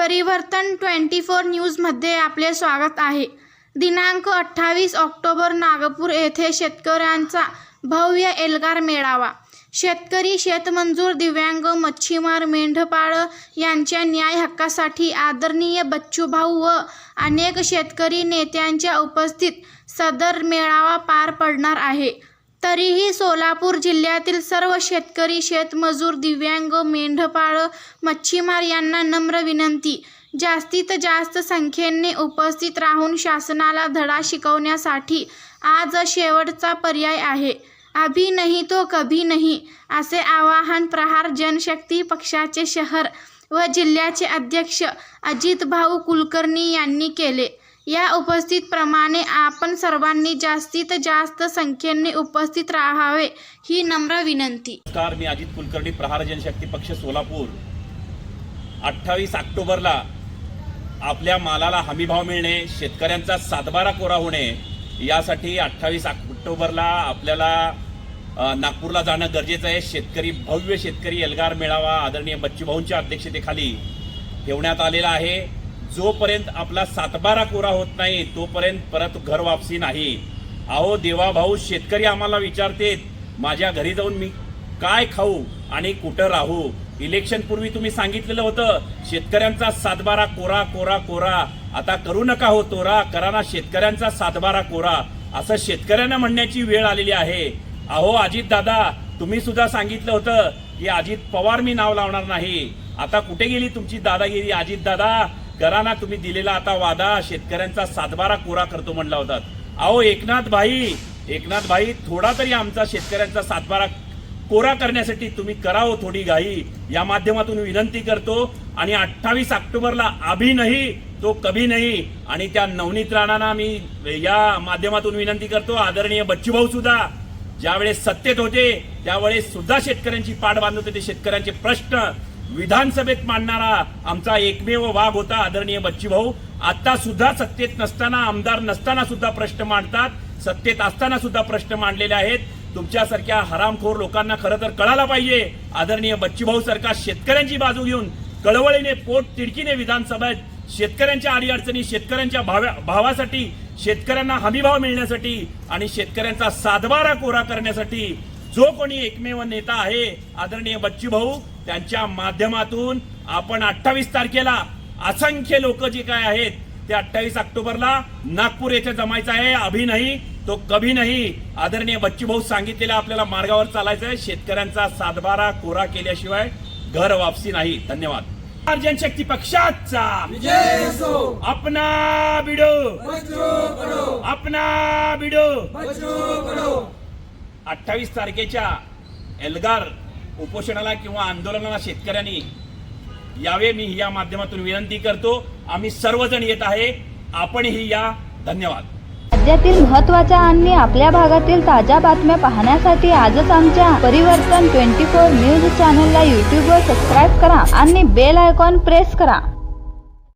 परिवर्तन twenty four न्यूजमध्ये आपले स्वागत आहे. दिनांक अठ्ठावीस ऑक्टोबर नागपूर येथे शेतकऱ्यांचा भव्य एल्गार मेळावा. शेतकरी शेतमंजूर दिव्यांग मच्छीमार मेंढपाळ यांच्या न्याय हक्कासाठी आदरणीय बच्चूभाऊ व अनेक शेतकरी नेत्यांच्या उपस्थित सदर मेळावा पार पडणार आहे. तरीही सोलापूर जिल्ह्यातील सर्व शेतकरी शेतमजूर दिव्यांग मेंढपाळ मच्छीमार यांना नम्र विनंती. जास्तीत जास्त संख्येने उपस्थित राहून शासनाला धडा शिकवण्यासाठी आज शेवटचा पर्याय आहे. अभी नाही तो कभी नाही असे आवाहन प्रहार जनशक्ती पक्षाचे शहर व जिल्ह्याचे अध्यक्ष अजितभाऊ कुलकर्णी यांनी केले. या उपस्थित प्रमाणे आपण सर्वांनी जास्तीत जास्त संख्येने उपस्थित राहावे ही नम्र विनंती. नमस्कार मी अजित कुलकर्णी प्रहार जनशक्ती पक्ष सोलापूर. अठ्ठावीस ऑक्टोबरला आपल्या मालाला हमीभाव मिळणे शेतकऱ्यांचा सातबारा कोरा होणे यासाठी अठ्ठावीस ऑक्टोबरला आपल्याला नागपूरला जाणं गरजेचं आहे. शेतकरी भव्य शेतकरी एल्गार मेळावा आदरणीय बच्चूभाऊंच्या अध्यक्षतेखाली ठेवण्यात आलेला आहे. जोपर्यंत आपला सातबारा कोरा होत नाही तोपर्यंत परत घर वापसी नाही. अहो देवाभाऊ शेतकरी आम्हाला विचारतेत माझ्या घरी जाऊन मी काय खाऊ आणि कुठं राहू? इलेक्शन पूर्वी तुम्ही सांगितलेलं होतं शेतकऱ्यांचा सातबारा कोरा कोरा कोरा. आता करू नका हो तोरा करा ना शेतकऱ्यांचा सातबारा कोरा. असं शेतकऱ्यांना म्हणण्याची वेळ आलेली आहे. अहो अजित दादा तुम्ही सुद्धा सांगितलं होतं की अजित पवार मी नाव लावणार नाही. आता कुठे गेली तुमची दादागिरी अजित दादा? कराना तुम्ही दिलेला आता वादा शेतकऱ्यांचा सातबारा कोरा करतो म्हणला होता. अहो एकनाथ भाई एकनाथ भाई थोडा तरी आमचा शेतकऱ्यांचा सातबारा कोरा करण्यासाठी तुम्ही करावं थोडी घाई. या माध्यमातून विनंती करतो आणि अठ्ठावीस ऑक्टोबरला अभि नाही तो कभी नाही. आणि त्या नवनीत राणांना मी या माध्यमातून विनंती करतो आदरणीय बच्चूभाऊ सुद्धा. ज्यावेळेस सत्तेत होते त्यावेळेस सुद्धा शेतकऱ्यांची पाठ बांधत होते शेतकऱ्यांचे प्रश्न विधानसभेत मांडणारा आमचा एकमेव वाघ होता आदरणीय बच्चीभाऊ. आता सुद्धा सत्तेत नसताना आमदार नसताना सुद्धा प्रश्न मांडतात. सत्तेत असताना सुद्धा प्रश्न मांडलेले आहेत. तुमच्यासारख्या हरामखोर लोकांना खरं तर कळायला पाहिजे. आदरणीय बच्चीभाऊ सरकार शेतकऱ्यांची बाजू घेऊन कळवळीने पोट तिडकीने विधानसभेत शेतकऱ्यांच्या अडीअडचणी शेतकऱ्यांच्या भाव्या भावासाठी शेतकऱ्यांना हमीभाव मिळण्यासाठी आणि शेतकऱ्यांचा सातबारा कोरा करण्यासाठी जो कोणी एकमेव नेता आहे आदरणीय बच्चूभाऊ त्यांच्या माध्यमातून आपण अठ्ठावीस तारखेला असंख्य लोक जे काय आहेत ते अठ्ठावीस ऑक्टोबरला नागपूर येथे जमायचं आहे. अभि नाही तो कभी नाही. आदरणीय बच्चूभाऊ सांगितलेला आपल्याला मार्गावर चालायचं आहे. शेतकऱ्यांचा सातबारा कोरा केल्याशिवाय घर वापसी नाही. धन्यवाद. जनशक्ती पक्षाचा अपना बिडो. अपना बिडो. अठ्ठावीस तारखेच्या एल्गार उपोषणाला किंवा आंदोलनाला शेतकऱ्यांनी यावे मी या माध्यमातून विनंती करतो. आम्ही सर्वजण येत आहे. आपणही या. धन्यवाद. राज्यातील महत्त्वाच्या आणि आपल्या भागातील ताज्या बातम्या पाहण्यासाठी आजच आमच्या परिवर्तन ट्वेंटी फोर न्यूज चॅनलला यूट्यूबवर सबस्क्राईब करा आणि बेल आयकॉन प्रेस करा.